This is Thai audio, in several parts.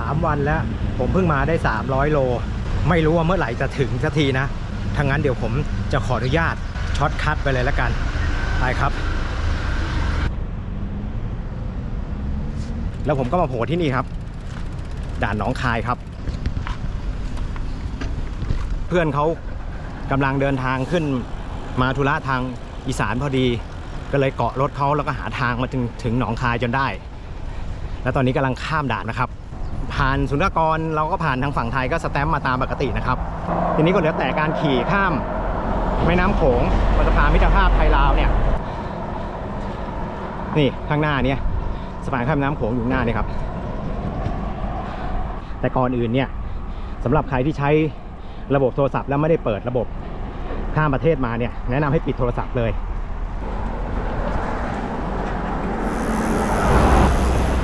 3 วันแล้ว ผมเพิ่งมาได้ 300 โล ไม่รู้ว่าเมื่อไหร่จะถึงสักทีนะถ้างั้นเดี๋ยวผมจะขออนุญาตช็อตคัทไปเลยแล้วกัน ไปครับ แล้วผมก็มาโผล่ที่นี่ครับ ด่านหนองคายครับ เพื่อนเขากำลังเดินทางขึ้นมาธุระทางอีสานพอดี ก็เลยเกาะรถเขาแล้วก็หาทางมาถึงถึงหนองคายจนได้ แล้วตอนนี้กำลังข้ามด่านนะครับ ผ่านสุนทรกรเราก็ผ่านทางฝั่งไทยก็สแตมป์มาตามปกตินะครับ ทีนี้ก็เหลือแต่การขี่ข้ามแม่น้ำโขงบนสะพานมิตรภาพไทยลาวเนี่ย นี่ข้างหน้าเนี่ยสะพานข้ามน้ำโขงอยู่หน้านี่ครับ แต่ก่อนอื่นเนี่ยสำหรับใครที่ใช้ระบบโทรศัพท์แล้วไม่ได้เปิดระบบข้ามประเทศมาเนี่ยแนะนำให้ปิดโทรศัพท์เลย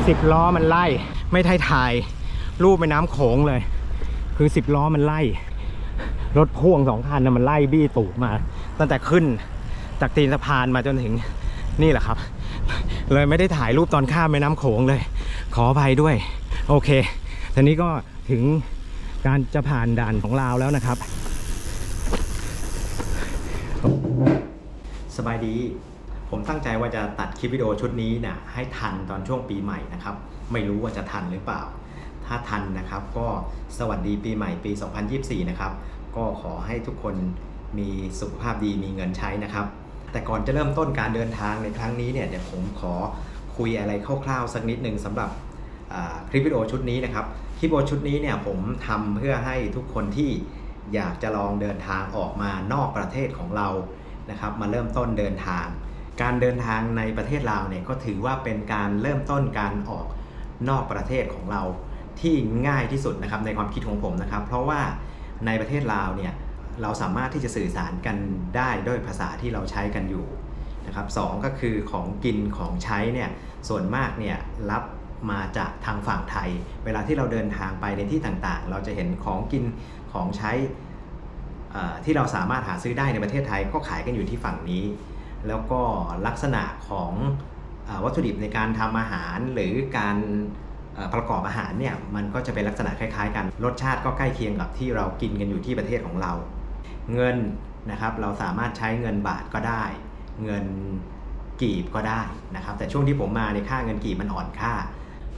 สิบล้อมันไล่ไม่ไทยถ่าย รูปแม่น้ำโขงเลย คือสิบล้อมันไล่ รถพ่วงสองคันนะมันไล่บี้ตูดมา ตั้งแต่ขึ้นจากตีนสะพานมาจนถึงนี่แหละครับ เลยไม่ได้ถ่ายรูปตอนข้ามแม่น้ำโขงเลย ขออภัยด้วย โอเคทีนี้ก็ถึงการจะผ่านด่านของลาวแล้วนะครับ สบายดี ผมตั้งใจว่าจะตัดคลิปวิดีโอชุดนี้นะให้ทันตอนช่วงปีใหม่นะครับ ไม่รู้ว่าจะทันหรือเปล่า ถ้าทันนะครับ ก็สวัสดีปีใหม่ปี 2024 นะครับ ก็ขอให้ทุกคนมีสุขภาพดีมีเงินใช้นะครับ แต่ก่อนจะเริ่มต้นการเดินทางในครั้งนี้เนี่ยเดี๋ยวผมขอคุยอะไรคร่าวๆสักนิดหนึ่งสำหรับคลิปวิดีโอชุดนี้นะครับ คลิปวิดีโอชุดนี้เนี่ยผมทำเพื่อให้ทุกคนที่อยากจะลองเดินทางออกมานอกประเทศของเรานะครับ มาเริ่มต้นเดินทาง การเดินทางในประเทศลาวเนี่ยก็ถือว่าเป็นการเริ่มต้นการออกนอกประเทศของเรา ที่ง่ายที่สุดนะครับในความคิดของผมนะครับ เพราะว่าในประเทศลาวเนี่ยเราสามารถที่จะสื่อสารกันได้ด้วยภาษาที่เราใช้กันอยู่นะครับสองก็คือของกินของใช้เนี่ยส่วนมากเนี่ยรับมาจากทางฝั่งไทย เวลาที่เราเดินทางไปในที่ต่างๆ เราจะเห็นของกินของใช้ที่เราสามารถหาซื้อได้ในประเทศไทยก็ขายกันอยู่ที่ฝั่งนี้ แล้วก็ลักษณะของอวัตถุดิบในการทำอาหารหรือการ ประกอบอาหารเนี่ยมันก็จะเป็นลักษณะคล้ายๆ กัน รสชาติก็ใกล้เคียงกับที่เรากินกันอยู่ที่ประเทศของเรา เงินนะครับเราสามารถใช้เงินบาทก็ได้ เงินกีบก็ได้นะครับ แต่ช่วงที่ผมมาในค่าเงินกีบมันอ่อนค่า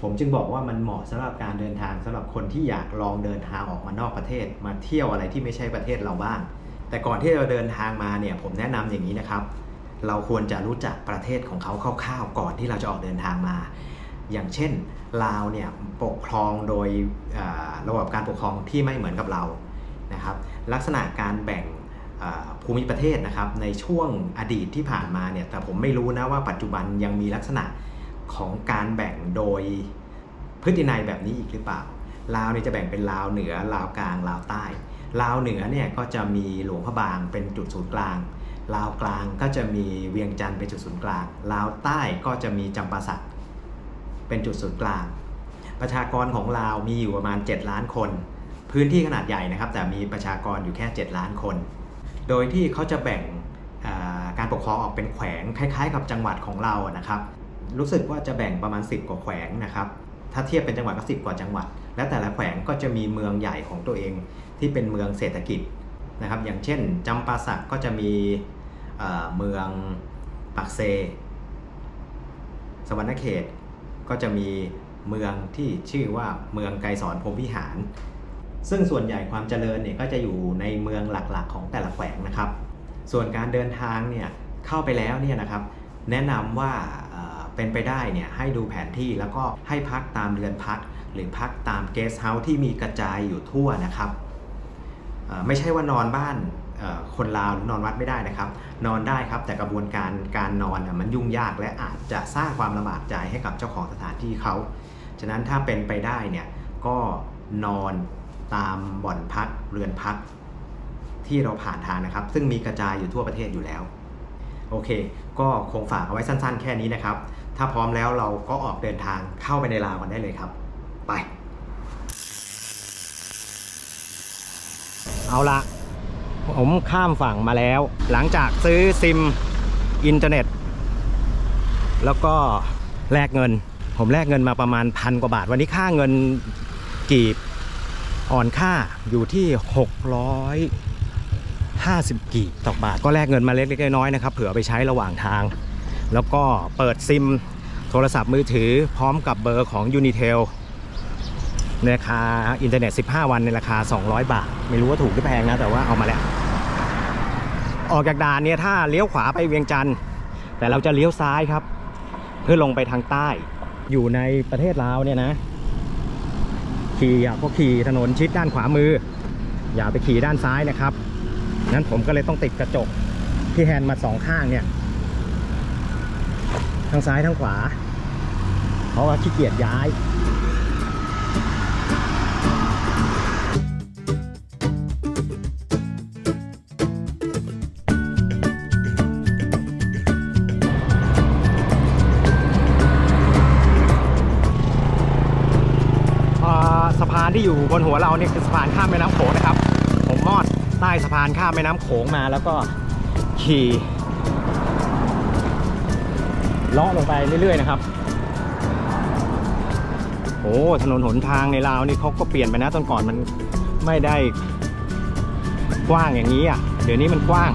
ผมจึงบอกว่ามันเหมาะสำหรับการเดินทางสำหรับคนที่อยากลองเดินทางออกมานอกประเทศ มาเที่ยวอะไรที่ไม่ใช่ประเทศเราบ้าง แต่ก่อนที่เราเดินทางมาเนี่ยผมแนะนำอย่างนี้นะครับ เราควรจะรู้จักประเทศของเขาคร่าวๆก่อนที่เราจะออกเดินทางมา อย่างเช่นลาวเนี่ยปกครองโดยระบบการปกครองที่ไม่เหมือนกับเรานะครับ ลักษณะการแบ่งภูมิประเทศนะครับในช่วงอดีตที่ผ่านมาเนี่ยแต่ผมไม่รู้นะว่าปัจจุบันยังมีลักษณะของการแบ่งโดยพฤตินัยแบบนี้อีกหรือเปล่าลาวเนี่ยจะแบ่งเป็นลาวเหนือลาวกลางลาวใต้ลาวเหนือเนี่ยก็จะมีหลวงพระบางเป็นจุดศูนย์กลางลาวกลางก็จะมีเวียงจันทร์เป็นจุดศูนย์กลางลาวใต้ก็จะมีจำปาสัก เป็นจุดศูนย์กลาง ประชากรของลาวมีอยู่ประมาณ 7 ล้านคน พื้นที่ขนาดใหญ่นะครับ แต่มีประชากรอยู่แค่ 7 ล้านคน โดยที่เขาจะแบ่งการปกครองออกเป็นแขวงคล้ายๆ กับจังหวัดของเรานะครับ รู้สึกว่าจะแบ่งประมาณ 10 กว่าแขวงนะครับ ถ้าเทียบเป็นจังหวัดก็ 10 กว่าจังหวัด และแต่ละแขวงก็จะมีเมืองใหญ่ของตัวเองที่เป็นเมืองเศรษฐกิจนะครับ อย่างเช่นจำปาสักก็จะมีเเมืองปักเซ สวรรณเขต ก็จะมีเมืองที่ชื่อว่าเมืองไกรสอนพรมวิหาร ซึ่งส่วนใหญ่ความเจริญเนี่ยก็จะอยู่ในเมืองหลักๆ ของแต่ละแขวงนะครับ ส่วนการเดินทางเนี่ยเข้าไปแล้วเนี่ยนะครับแนะนำว่าเป็นไปได้เนี่ยให้ดูแผนที่แล้วก็ให้พักตามเรือนพัก หรือพักตามเกสต์เฮาส์ที่มีกระจายอยู่ทั่วนะครับ ไม่ใช่ว่านอนบ้าน คนลาวหรือนอนวัดไม่ได้นะครับ นอนได้ครับแต่กระบวนการการนอนมันยุ่งยากและอาจจะสร้างความลำบากใจให้กับเจ้าของสถานที่เขาฉะนั้นถ้าเป็นไปได้เนี่ยก็นอนตามบ่อนพักเรือนพักที่เราผ่านทางนะครับ ซึ่งมีกระจายอยู่ทั่วประเทศอยู่แล้ว โอเค ก็คงฝากเอาไว้สั้นๆ แค่นี้นะครับ ถ้าพร้อมแล้วเราก็ออกเดินทางเข้าไปในลาวกันได้เลยครับ ไป เอาละ ผมข้ามฝั่งมาแล้ว หลังจากซื้อซิมอินเทอร์เน็ต แล้วก็แลกเงิน ผมแลกเงินมาประมาณพันกว่าบาท วันนี้ค่าเงินกีบอ่อนค่าอยู่ที่ 650 กีบต่อบาท ก็แลกเงินมาเล็กๆน้อยๆนะครับ เผื่อไปใช้ระหว่างทาง แล้วก็เปิดซิมโทรศัพท์มือถือพร้อมกับเบอร์ของ Unitel ในราคาอินเทอร์เน็ต 15 วันในราคา 200 บาท ไม่รู้ว่าถูกหรือแพงนะ แต่ว่าเอามาแล้ว ออกจากด่านเนี่ยถ้าเลี้ยวขวาไปเวียงจันทร์แต่เราจะเลี้ยวซ้ายครับ เพื่อลงไปทางใต้ อยู่ในประเทศลาวเนี่ยนะขี่อะก็ขี่ถนนชิดด้านขวามือ อย่าไปขี่ด้านซ้ายนะครับนั้นผมก็เลยต้องติดกระจกที่แฮนด์มาสองข้างเนี่ยทั้งซ้ายทั้งขวา เพราะว่าขี้เกียจย้าย บนหัวเราเนี่ยคือสะพานข้ามแม่น้ำโขงนะครับ ผมมอดใต้สะพานข้ามแม่น้ำโขงมาแล้วก็ขี่เลาะลงไปเรื่อยๆนะครับโอ้ถนนหนทางในลาวนี่เขาก็เปลี่ยนไปนะตอนก่อนมันไม่ได้กว้างอย่างนี้อะ เดี๋ยวนี้มันกว้าง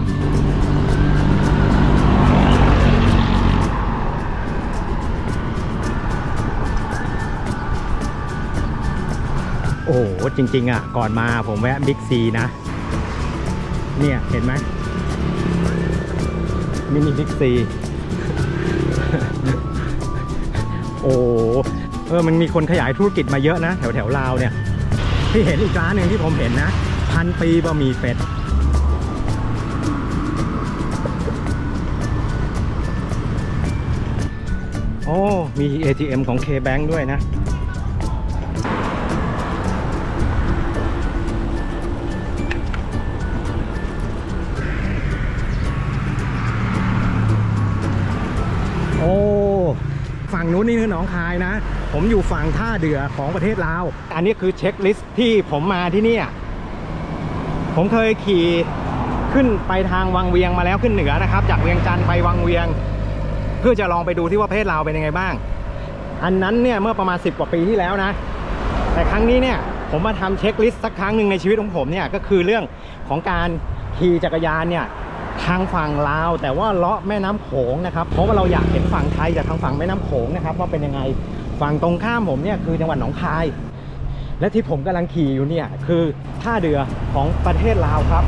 จริง ๆ อะ ก่อนมาผมแวะบิ๊กซีนะ เนี่ย เห็นไหมมินิบิ๊กซีโอ้เออมันมีคนขยายธุรกิจมาเยอะนะ แถวแถวๆลาวเนี่ย ที่เห็นอีกร้านหนึ่งที่ผมเห็นนะ พันปีบะหมี่เป็ดโอ้มี ATM ของ K-Bank ด้วยนะ งนู้นนี่คือหนองคายนะ ผมอยู่ฝั่งท่าเดือของประเทศลาว อันนี้คือเช็คลิสต์ที่ผมมาที่นี่ผมเคยขี่ขึ้นไปทางวังเวียงมาแล้วขึ้นเหนือนะครับ จากเวียงจันทร์ไปวังเวียง เพื่อจะลองไปดูที่ว่าประเทศลาวเป็นยังไงบ้าง อันนั้นเนี่ยเมื่อประมาณ 10 กว่าปีที่แล้วนะ แต่ครั้งนี้เนี่ยผมมาทำเช็คลิสต์สักครั้งหนึ่งในชีวิตของผมเนี่ยก็คือเรื่องของการขี่จักรยานเนี่ย ทางฝั่งลาว แต่ว่าเลาะแม่น้ำโขงนะครับเพราะว่าเราอยากเห็นฝั่งไทยจากทางฝั่งแม่น้ำโขงนะครับว่าเป็นยังไงฝั่งตรงข้ามผมเนี่ยคือจังหวัดหนองคาย และที่ผมกำลังขี่อยู่เนี่ยคือท่าเรือของประเทศลาวครับ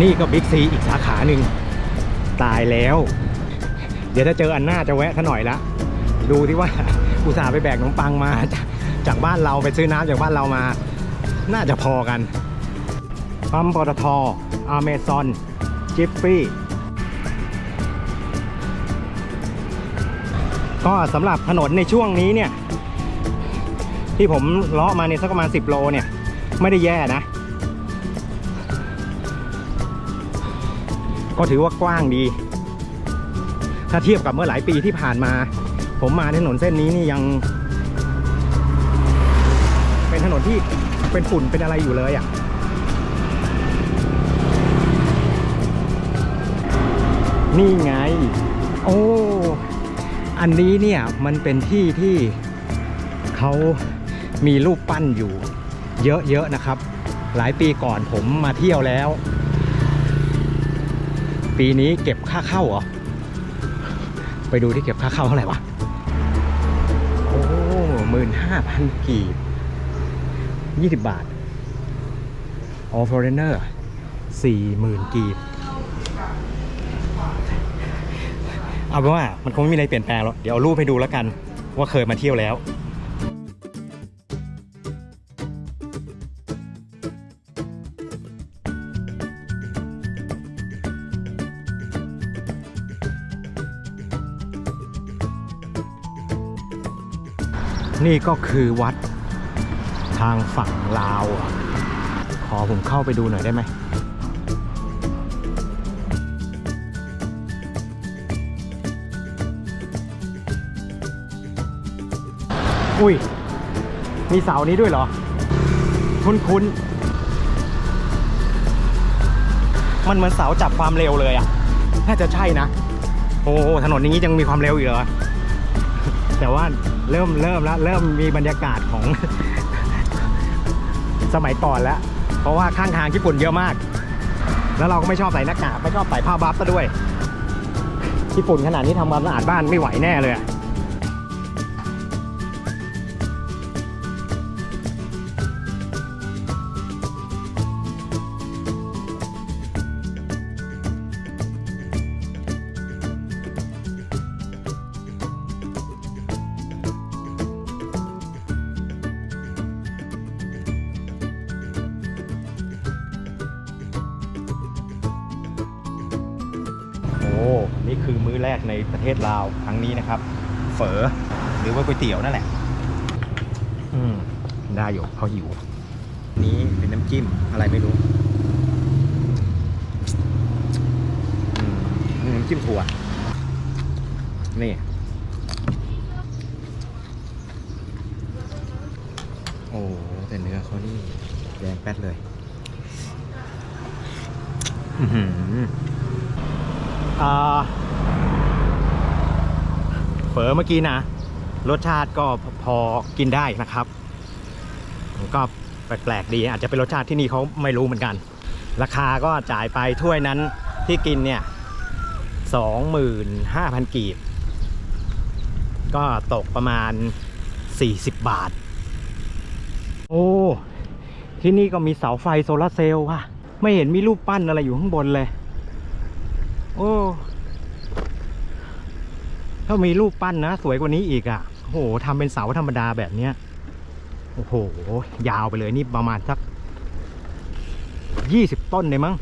นี่ก็บิ๊กซีอีกสาขาหนึ่งตายแล้ว เดี๋ยวถ้าเจออันหน้าจะแวะท่าหน่อยละดูที่ว่าอุตส่าห์ไปแบกขนมปังมาจากจากบ้านเราไปซื้อน้ำจากบ้านเรามา น่าจะพอกันปั๊มปตทอเมซอนจิฟฟี่ก็สำหรับถนนในช่วงนี้เนี่ย ที่ผมเลาะมาเนี่ยสักประมาณ 10 โลเนี่ย ไม่ได้แย่นะ ก็ถือว่ากว้างดี ถ้าเทียบกับเมื่อหลายปีที่ผ่านมา ผมมาถนนเส้นนี้นี่ยัง เป็นถนนที่เป็นฝุ่นเป็นอะไรอยู่เลยอะ่ะนี่ไง โอ้ อันนี้เนี่ยมันเป็นที่ที่เขามีรูปปั้นอยู่ เยอะๆนะครับ หลายปีก่อนผมมาเที่ยวแล้ว ปีนี้เก็บค่าเข้าเหรอ ไปดูที่เก็บค่าเข้าเท่าไหร่วะ โอ้หมื่นห้าพันกีบยี่สิบบาท all foreigner สี่หมื่นกีบ เอาเป็นว่ามันคงไม่มีอะไรเปลี่ยนแปลงหรอก เดี๋ยวเอารูปให้ดูแล้วกัน ว่าเคยมาเที่ยวแล้ว นี่ก็คือวัดทางฝั่งลาว ขอผมเข้าไปดูหน่อยได้ไหม อุ้ย มีเสานี้ด้วยเหรอ คุ้นๆมันเหมือนเสาจับความเร็วเลยอะ น่าจะใช่นะ โอ้ถนนอย่างนี้ยังมีความเร็วอีกเหรอ แต่ว่า เริ่มเริ่มแล้วเริ่มมีบรรยากาศของ สมัยก่อนแล้ว เพราะว่าข้างทางญี่ปุ่นเยอะมาก แล้วเราก็ไม่ชอบใส่หน้ากากไม่ชอบใส่ผ้าบัฟซะด้วย ญี่ปุ่นขนาดนี้ทำความสะอาดบ้านไม่ไหวแน่เลยอะ เฝอหรือว่าก๋วยเตี๋ยวนั่นแหละ อืม ได้อยู่เขาหิว นี้เป็นน้ำจิ้มอะไรไม่รู้อืมนี่น้ำจิ้มถั่ว นี่ โอ้แต่เนื้อเขานี่แดงแป๊ดเลย อือหืออ่า เฝอเมื่อกี้นะ รสชาติก็พอกินได้นะครับก็แปลกๆดี อาจจะเป็นรสชาติที่นี่เขาไม่รู้เหมือนกัน ราคาก็จ่ายไปถ้วยนั้นที่กินเนี่ยสองหมื่นห้าพันกีบ ก็ตกประมาณ 40 บาท โอ้ ที่นี่ก็มีเสาไฟโซลาเซลล์ว่ะ ไม่เห็นมีรูปปั้นอะไรอยู่ข้างบนเลย โอ้ ถ้ามีรูปปั้นนะ สวยกว่านี้อีกอะ่ะโอ้โหทำเป็นเสาธรรมดาแบบเนี้ยโอ้โห ยาวไปเลยนี่ประมาณสักยี่สิบต้นเลยมั้ง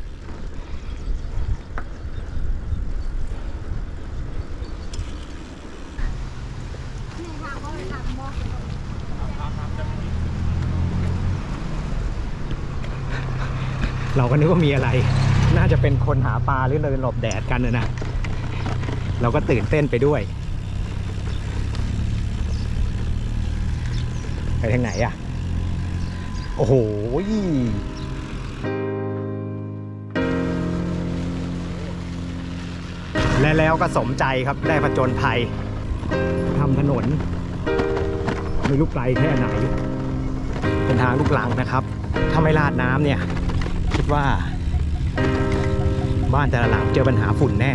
เราก็นึกว่ามีอะไร น่าจะเป็นคนหาปลาหรือเดินหลบแดดกันนะนะ เราก็ตื่นเต้นไปด้วย ไปทางไหนอะโอ้โหและแล้วก็สมใจครับได้ผจญภัยทำถนนไม่รู้ไกลแค่ไหน เป็นทางลูกลังนะครับ ถ้าไม่ลาดน้ำเนี่ย คิดว่า บ้านแต่ละหลังเจอปัญหาฝุ่นแน่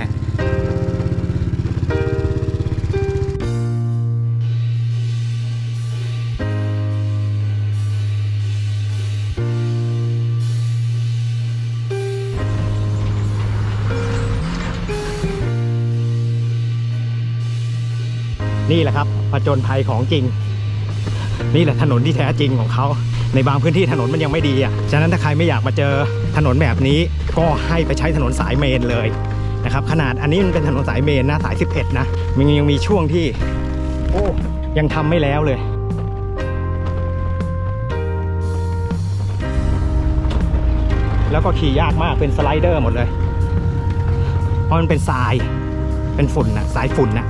นี่แหละครับผจญภัยของจริง นี่แหละถนนที่แท้จริงของเขา ในบางพื้นที่ถนนมันยังไม่ดีอะ ฉะนั้นถ้าใครไม่อยากมาเจอถนนแบบนี้ ก็ให้ไปใช้ถนนสายเมนเลยนะครับ ขนาดอันนี้มันเป็นถนนสายเมนนะสาย 11 นะ มันยังมีช่วงที่ โอ้ยังทำไม่แล้วเลยแล้วก็ขี่ยากมากเป็นสไลเดอร์หมดเลย เพราะมันเป็นทราย เป็นฝุ่นนะสายฝุ่นนะ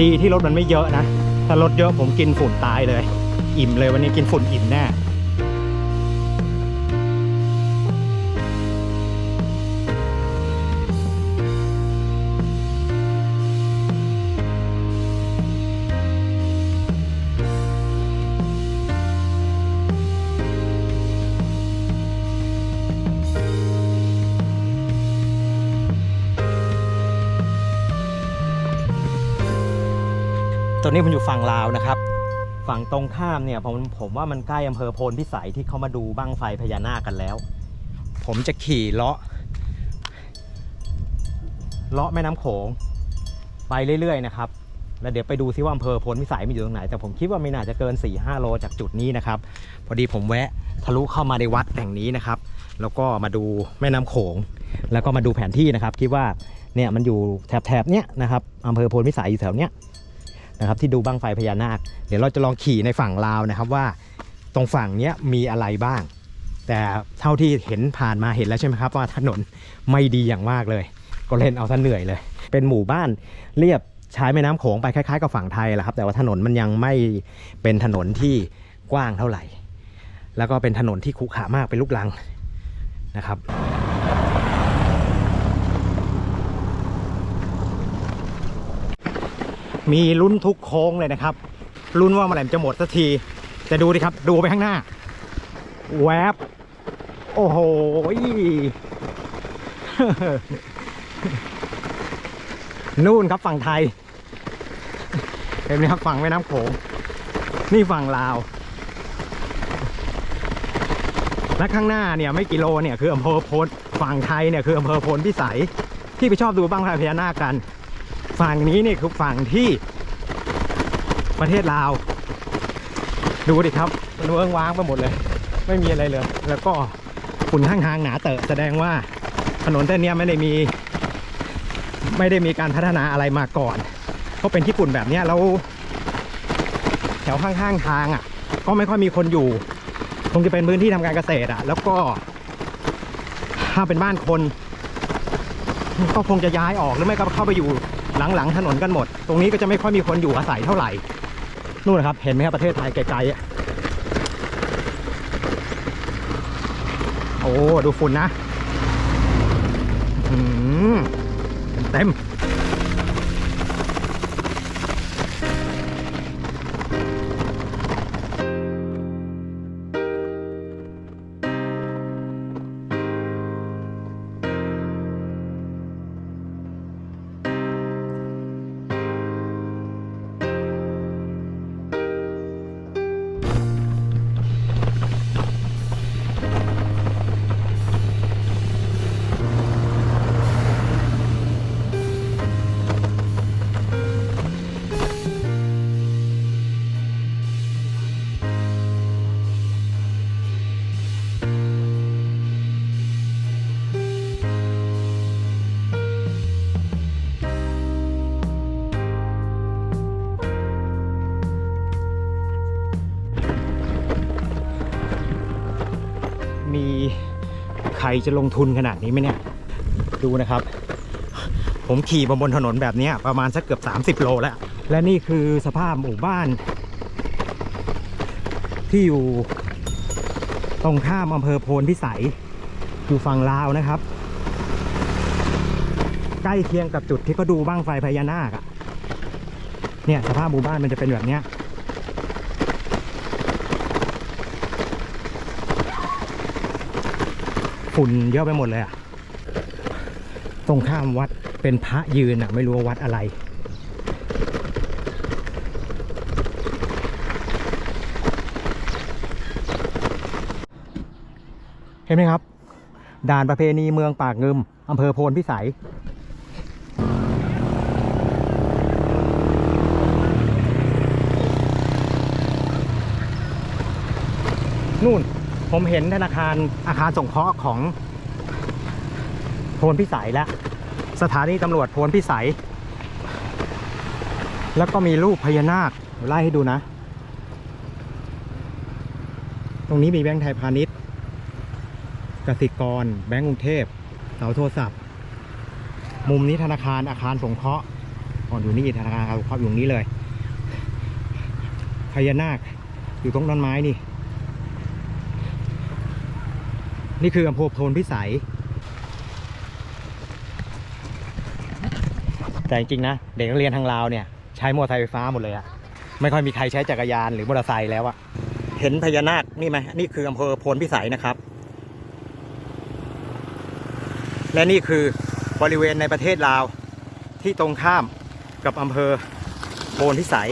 ดีที่รถมันไม่เยอะนะ ถ้ารถเยอะผมกินฝุ่นตายเลย อิ่มเลยวันนี้กินฝุ่นอิ่มแน่ นี้ผมอยู่ฝั่งลาวนะครับ ฝั่งตรงข้ามเนี่ยผมผมว่ามันใกล้อำเภอโพนพิสัยที่เขามาดูบั้งไฟพญานาคกันแล้ว ผมจะขี่เลาะเลาะแม่น้ำโขงไปเรื่อยๆนะครับแล้วเดี๋ยวไปดูซิว่าอำเภอโพนพิสัยมันอยู่ตรงไหน แต่ผมคิดว่าไม่น่าจะเกิน4-5โลจากจุดนี้นะครับ พอดีผมแวะทะลุเข้ามาในวัดแห่งนี้นะครับ แล้วก็มาดูแม่น้ำโขง แล้วก็มาดูแผนที่นะครับ คิดว่าเนี่ยมันอยู่แถบๆเนี้ยนะครับอำเภอโพนพิสัยอยู่แถวเนี้ย นะครับที่ดูบั้งไฟพญานาค เดี๋ยวเราจะลองขี่ในฝั่งลาวนะครับว่าตรงฝั่งเนี้ยมีอะไรบ้าง แต่เท่าที่เห็นผ่านมาเห็นแล้วใช่ไหมครับว่าถนนไม่ดีอย่างมากเลย ก็เล่นเอาซะเหนื่อยเลย เป็นหมู่บ้านเรียบใช้แม่น้ำโขงไปคล้ายๆกับฝั่งไทยแหละครับแต่ว่าถนนมันยังไม่เป็นถนนที่กว้างเท่าไหร่ แล้วก็เป็นถนนที่ขรุขระมากเป็นลูกลังนะครับ มีลุ้นทุกโค้งเลยนะครับลุ้นว่าเมื่อไหร่มันจะหมดสักที แต่ดูดิครับ ดูไปข้างหน้า แวบ โอ้โหนู่นครับฝั่งไทยเห็นไหมครับฝั่งแม่น้ำโขงนี่ฝั่งลาว และข้างหน้าเนี่ยไม่กี่โลเนี่ยคืออำเภอโพนฝั่งไทยเนี่ยคืออำเภอโพนพิสัยที่ไปชอบดูบ้างไฟพญานาคกัน ฝั่งนี้นี่คือฝั่งที่ประเทศลาว ดูดิครับมันเวิ้งว้างไปหมดเลย ไม่มีอะไรเลย แล้วก็ฝุ่นข้างทางหนาเตอะแสดงว่าถนนเส้นนี้ไม่ได้มี ไม่ได้มีการพัฒนาอะไรมาก่อนเพราะเป็นที่ฝุ่นแบบนี้แล้วแถวข้างๆทางอะ ก็ไม่ค่อยมีคนอยู่คงจะเป็นพื้นที่ทำการเกษตรอะ แล้วก็ถ้าเป็นบ้านคนก็คงจะย้ายออกหรือไม่ก็เข้าไปอยู่ หลังๆถนนกันหมด ตรงนี้ก็จะไม่ค่อยมีคนอยู่อาศัยเท่าไหร่นู่นนะครับเห็นไหมครับประเทศไทยไกลๆอะโอ้ดูฝุ่นนะอื้อหือเต็ม จะลงทุนขนาดนี้ไหมเนี่ย ดูนะครับ ผมขี่มาบนถนนแบบนี้ประมาณสักเกือบ 30 โลแล้ว และนี่คือสภาพหมู่บ้าน ที่อยู่ ตรงข้ามอำเภอโพนพิสัยอยู่ฝั่งลาวนะครับ ใกล้เคียงกับจุดที่เขาดูบ้างไฟพญานาคอะเนี่ยสภาพหมู่บ้านมันจะเป็นแบบเนี้ย ฝุ่นเยอะไปหมดเลยอะตรงข้ามวัดเป็นพระยืนอะไม่รู้ว่าวัดอะไร เห็นไหมครับ ด่านประเพณีเมืองปากงึมอำเภอโพนพิสัยนู่น ผมเห็นธนาคารอาคารสงเคราะห์ของโพนพิสัยแล้ว สถานีตำรวจโพนพิสัย แล้วก็มีรูปพญานาคไล่ให้ดูนะ ตรงนี้มีแบงค์ไทยพาณิชย์กสิกร แบงก์กรุงเทพเสาโทรศัพท์ มุมนี้ธนาคารอาคารสงเคราะห์อออยู่นี่ธนาคารอาคารสงเคราะห์อยู่ตรงนี้เลยพญานาคอยู่ตรงต้นไม้นี่ นี่คืออำเภอโพนพิสัย แต่จริงๆนะ เด็กนักเรียนทางลาวเนี่ย ใช้มอเตอร์ไซค์ไฟฟ้าหมดเลยอะไม่ค่อยมีใครใช้จักรยานหรือมอเตอร์ไซค์แล้วอะเห็นพญานาคนี่ไหมนี่คืออำเภอโพนพิสัยนะครับ และนี่คือบริเวณในประเทศลาวที่ตรงข้ามกับอำเภอโพนพิสัย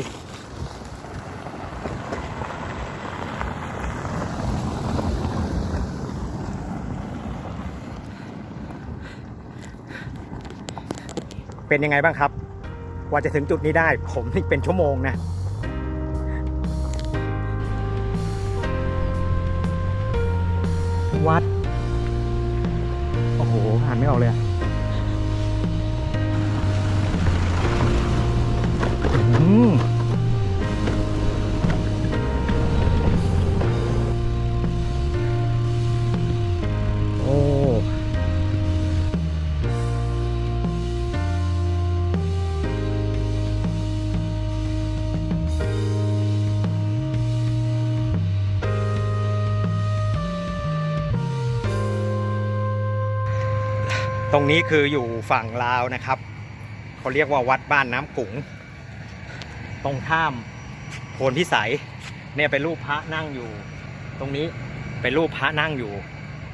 เป็นยังไงบ้างครับ กว่าจะถึงจุดนี้ได้ ผมนี่เป็นชั่วโมงนะวัด โอ้โหอ่านไม่ออกเลย ตรงนี้คืออยู่ฝั่งลาวนะครับ เขาเรียกว่าวัดบ้านน้ำกุ๋ง ตรงข้ามโพนพิสัย เนี่ยเป็นรูปพระนั่งอยู่ ตรงนี้เป็นรูปพระนั่งอยู่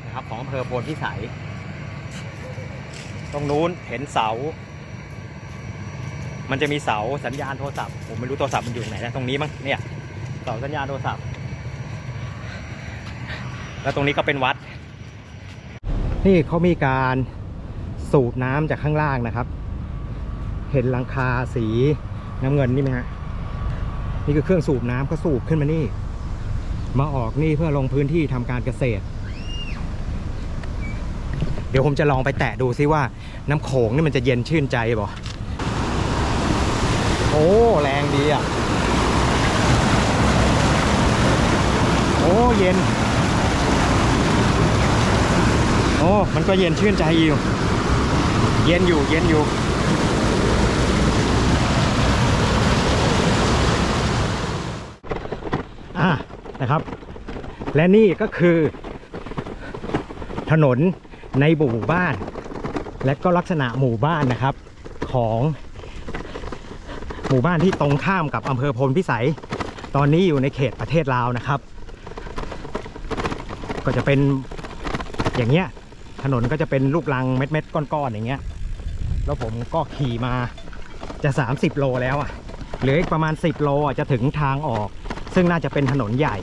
นะครับของอำเภอโพนพิสัย ตรงนู้นเห็นเสา มันจะมีเสาสัญญาณโทรศัพท์ ผมไม่รู้โทรศัพท์มันอยู่ไหนนะตรงนี้มั้งเนี่ยเสาสัญญาณโทรศัพท์ แล้วตรงนี้ก็เป็นวัด นี่เขามีการ สูบน้ำจากข้างล่างนะครับ เห็นหลังคาสีน้ำเงินนี่ไหมฮะนี่คือเครื่องสูบน้ำก็สูบขึ้นมานี่ มาออกนี่เพื่อลงพื้นที่ทำการเกษตร เดี๋ยวผมจะลองไปแตะดูซิว่าน้ำโขงนี่มันจะเย็นชื่นใจบ่โอ้แรงดีอะโอ้เย็น โอ้ มันก็เย็นชื่นใจอยู่ ย็นอยู่เย็นอยู่อ่านะครับ และนี่ก็คือ ถนนในหมู่บ้าน และก็ลักษณะหมู่บ้านนะครับของหมู่บ้านที่ตรงข้ามกับอำเภอพลพิสัย ตอนนี้อยู่ในเขตประเทศลาวนะครับ ก็จะเป็นอย่างเงี้ยถนนก็จะเป็นลูกลังเม็ดๆก้อนๆอย่างเงี้ย แล้วผมก็ขี่มาจะ 30 โลแล้วอะเหลืออีกประมาณ 10 โลอะจะถึงทางออก ซึ่งน่าจะเป็นถนนใหญ่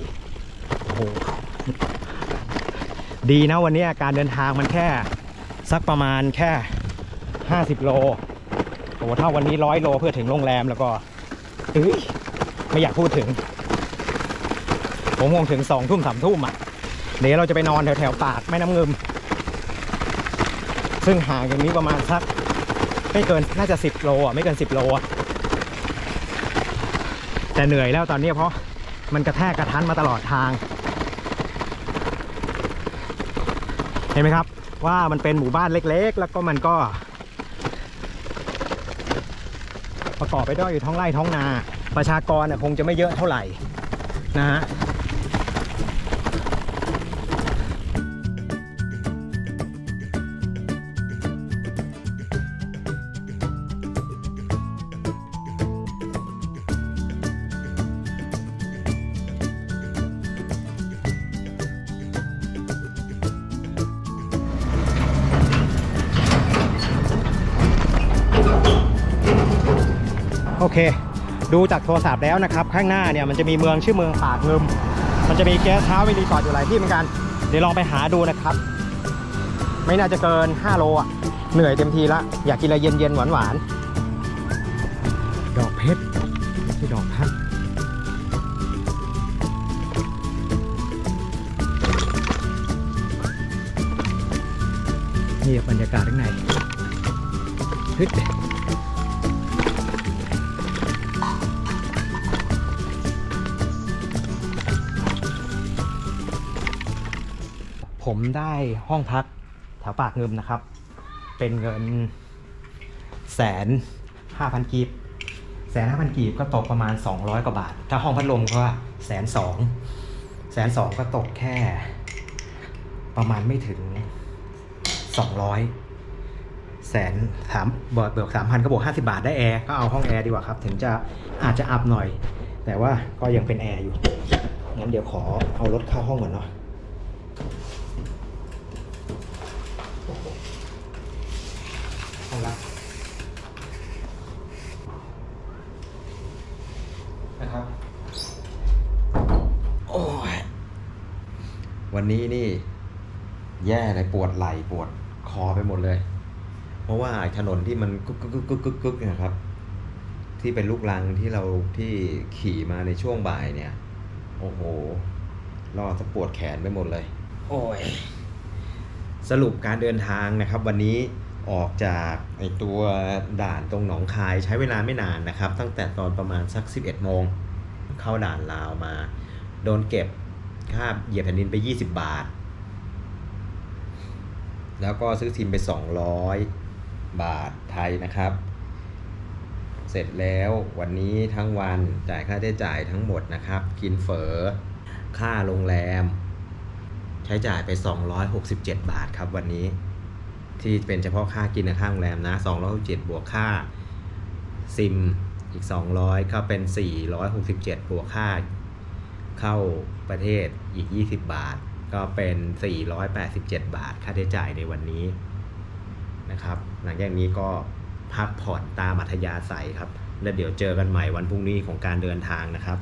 โอ้โหดีนะวันนี้การเดินทางมันแค่สักประมาณแค่ 50 โลโอ้โหถ้าวันนี้ร้อยโลเพื่อถึงโรงแรมแล้วก็เอ้ยไม่อยากพูดถึง ผมคงถึงสองทุ่มสามทุ่มอะเดี๋ยวเราจะไปนอนแถวแถวปากแม่น้ำเงิม ซึ่งห่างจากนี้ประมาณสัก ไม่เกินน่าจะ 10 โลอะไม่เกิน 10 โลอะแต่เหนื่อยแล้วตอนนี้เพราะมันกระแทกกระทันมาตลอดทาง เห็นไหมครับ ว่ามันเป็นหมู่บ้านเล็ก ๆ แล้วก็มันก็ ประกอบไปด้วยอยู่ท้องไร่ท้องนา ประชากรน่ะคงจะไม่เยอะเท่าไหร่นะฮะ ดูจากโทรศัพท์แล้วนะครับ ข้างหน้าเนี่ยมันจะมีเมืองชื่อเมืองปากเงิม มันจะมีแก๊สเท้าวิรีสอร์ทอยู่หลายที่เหมือนกัน เดี๋ยวลองไปหาดูนะครับ ไม่น่าจะเกิน 5 โลอะ เหนื่อยเต็มทีละ อยากกินอะไรเย็นๆหวานๆ ดอกเพชรที่ดอกพัดนี่บรรยากาศข้างในฮึด ผมได้ห้องพักแถวปากเงิมนะครับ เป็นเงินแสนห้าพันกีบแสนห้าพันกีบก็ตกประมาณ 200 กว่าบาท ถ้าห้องพัดลมก็แสนสองแสนสองก็ตกแค่ ประมาณไม่ถึง 200แสนสามบวกเบิกสามพันก็บวกห้าสิบาทได้แอร์ก็เอาห้องแอร์ดีกว่าครับ ถึงจะอาจจะอับหน่อย แต่ว่าก็ยังเป็นแอร์อยู่งั้นเดี๋ยวขอเอารถเข้าห้องก่อนเนาะ ห้องละนะครับ โอ้ย วันนี้นี่ แย่เลยปวดไหล่ปวดคอไปหมดเลย เพราะว่าถนนที่มันกึกกึกกึกกึกกึกกึกเนะครับ ที่เป็นลูกรังที่เราที่ขี่มาในช่วงบ่ายเนี่ย โอ้โหรอดจะปวดแขนไปหมดเลย โอ้ย สรุปการเดินทางนะครับ วันนี้ ออกจากไอตัวด่านตรงหนองคายใช้เวลาไม่นานนะครับ ตั้งแต่ตอนประมาณสัก 11 โมง เข้าด่านลาวมา โดนเก็บค่าเหยียบแผ่นดินไป 20 บาท แล้วก็ซื้อซิมไป 200 บาทไทยนะครับ เสร็จแล้ววันนี้ทั้งวันจ่ายค่าใช้จ่ายทั้งหมดนะครับ กินเฝอ ค่าโรงแรม ใช้จ่ายไป 267 บาทครับวันนี้ ที่เป็นเฉพาะค่ากินกับค่าโรงแรมนะ267บวกค่าซิมอีก 200 ก็เป็น 467 บวกค่าเข้าประเทศอีก 20 บาท ก็เป็น 487 บาท ค่าใช้จ่ายในวันนี้นะครับ หลังจากนี้ก็พักผ่อนตามอัธยาศัยครับ แล้วเดี๋ยวเจอกันใหม่วันพรุ่งนี้ของการเดินทางนะครับ